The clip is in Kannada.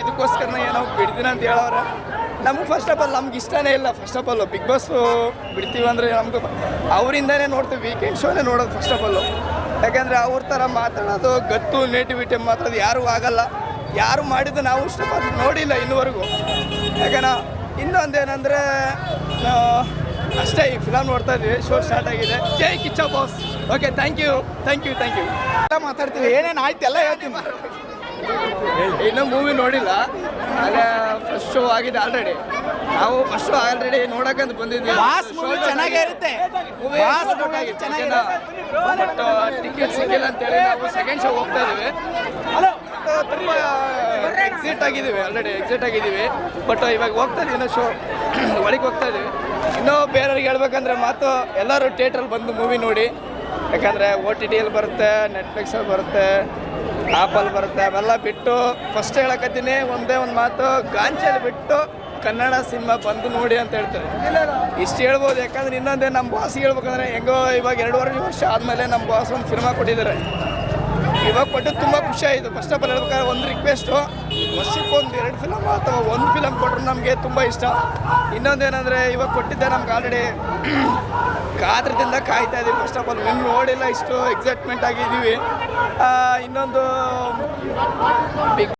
ಇದಕ್ಕೋಸ್ಕರನೇ ಏನೋ ಬಿಡ್ತೀನಿ ಅಂತ ಹೇಳೋರೆ ನಮ್ಗೆ ಫಸ್ಟ್ ಆಫ್ ಆಲ್ ನಮ್ಗೆ ಇಷ್ಟನೇ ಇಲ್ಲ. First of all big boss ಬಿಡ್ತೀವಿ ಅಂದರೆ ನಮ್ಗೆ ಅವರಿಂದನೇ ನೋಡ್ತೀವಿ. ವೀಕೆಂಡ್ ಶೋನೇ ನೋಡೋದು ಫಸ್ಟ್ ಆಫ್ ಆಲು ಯಾಕಂದರೆ ಅವ್ರ ಥರ ಮಾತಾಡೋದು, ಗತ್ತು ನೇಟಿವಿಟಿ ಮಾತಾಡೋದು ಯಾರೂ ಆಗಲ್ಲ. ಯಾರು ಮಾಡಿದ್ದು ನಾವು ಇಷ್ಟಪಟ್ಟು ನೋಡಿಲ್ಲ ಇನ್ನುವರೆಗೂ. ಯಾಕಂದ್ರೆ ಇನ್ನೊಂದೇನೆಂದರೆ ಅಷ್ಟೇ ಈ ಫಿಲಮ್ ನೋಡ್ತಾ ಇದ್ವಿ ಶೋ ಸ್ಟಾರ್ಟ್ ಆಗಿದೆ. ಜೈ Kichcha boss. Okay thank you thank you thank you ಎಲ್ಲ ಮಾತಾಡ್ತೀವಿ. ಏನೇನು ಆಯ್ತು ಎಲ್ಲ ಹೇಳ್ತೀನಿ. ಇನ್ನೂ ಮೂವಿ ನೋಡಿಲ್ಲ. ಆದರೆ ಫಸ್ಟ್ ಶೋ ಆಗಿದೆ ಆಲ್ರೆಡಿ ನಾವು ಫಸ್ಟ್ ಶೋ ಆಲ್ರೆಡಿ ನೋಡಕ್ಕಂತ ಬಂದಿದ್ವಿ ಚೆನ್ನಾಗೇ ಇರುತ್ತೆ. ಬಟ್ ಟಿಕೆಟ್ ಸಿಕ್ಕಿಲ್ಲ ಅಂತೇಳಿ ನಾವು ಸೆಕೆಂಡ್ ಶೋ ಹೋಗ್ತಾ ಇದ್ದೀವಿ. ತುಂಬ ಎಕ್ಸಿಟ್ ಆಗಿದ್ದೀವಿ ಆಲ್ರೆಡಿ ಎಕ್ಸಿಟ್ ಆಗಿದ್ದೀವಿ. ಬಟ್ ಇವಾಗ ಹೋಗ್ತಾ ಇದ್ದೀವಿ ಇನ್ನೂ ಶೋ ಒಳಗೆ ಹೋಗ್ತಾ ಇದೀವಿ ಇನ್ನೂ ಬೇರೆಯವ್ರಿಗೆ ಹೇಳ್ಬೇಕಂದ್ರೆ ಮಾತು ಎಲ್ಲರೂ ಥಿಯೇಟ್ರಲ್ಲಿ ಬಂದು ಮೂವಿ ನೋಡಿ. ಯಾಕಂದರೆ ಒ ಟಿ ಟಿಯಲ್ಲಿ ಬರುತ್ತೆ ನೆಟ್ಫ್ಲಿಕ್ಸಲ್ಲಿ ಬರುತ್ತೆ ಆ್ಯಪಲ್ಲಿ ಬರುತ್ತೆ, ಅವೆಲ್ಲ ಬಿಟ್ಟು ಫಸ್ಟ್ ಹೇಳಕತ್ತೀನಿ ಒಂದೇ ಒಂದು ಮಾತು ಗಾಂಚಲ್ಲಿ ಬಿಟ್ಟು ಕನ್ನಡ ಸಿನಿಮಾ ಬಂದು ನೋಡಿ ಅಂತ ಹೇಳ್ತಾರೆ. ಇಷ್ಟು ಹೇಳ್ಬೋದು, ಯಾಕಂದ್ರೆ ಇನ್ನೊಂದೇ ನಮ್ಮ ಬಾಸ್ಗೆ ಹೇಳ್ಬೇಕಂದ್ರೆ ಹೆಂಗೋ ಇವಾಗ ಎರಡೂವರೆ ವರ್ಷ ಆದಮೇಲೆ ನಮ್ಮ ಬಾಸ್ ಒಂದು ಸಿನಿಮಾ ಕೊಟ್ಟಿದ್ದಾರೆ. ಇವಾಗ ಕೊಟ್ಟು ತುಂಬ ಖುಷಿ ಆಯಿತು. ಫಸ್ಟ್ ಆಫ್ ಆಲ್ ಹೇಳ್ಬೇಕಾದ್ರೆ ಒಂದು ರಿಕ್ವೆಸ್ಟು ವರ್ಷಕ್ಕೆ ಒಂದು ಎರಡು ಫಿಲಮ್ ಅಥವಾ ಒಂದು ಫಿಲಮ್ ಕೊಟ್ಟರು ನಮಗೆ ತುಂಬ ಇಷ್ಟ. ಇನ್ನೊಂದೇನೆಂದರೆ ಇವಾಗ ಕೊಟ್ಟಿದ್ದೆ ನಮ್ಗೆ ಆಲ್ರೆಡಿ ಕಾದ್ರದಿಂದ ಕಾಯ್ತಾ ಇದ್ದೀವಿ ಫಸ್ಟ್ ಆಫ್ ಆಲ್ ಇನ್ನು ನೋಡಿಲ್ಲ ಇಷ್ಟು ಎಕ್ಸೈಟ್ಮೆಂಟ್ ಆಗಿದ್ದೀವಿ ಇನ್ನೊಂದು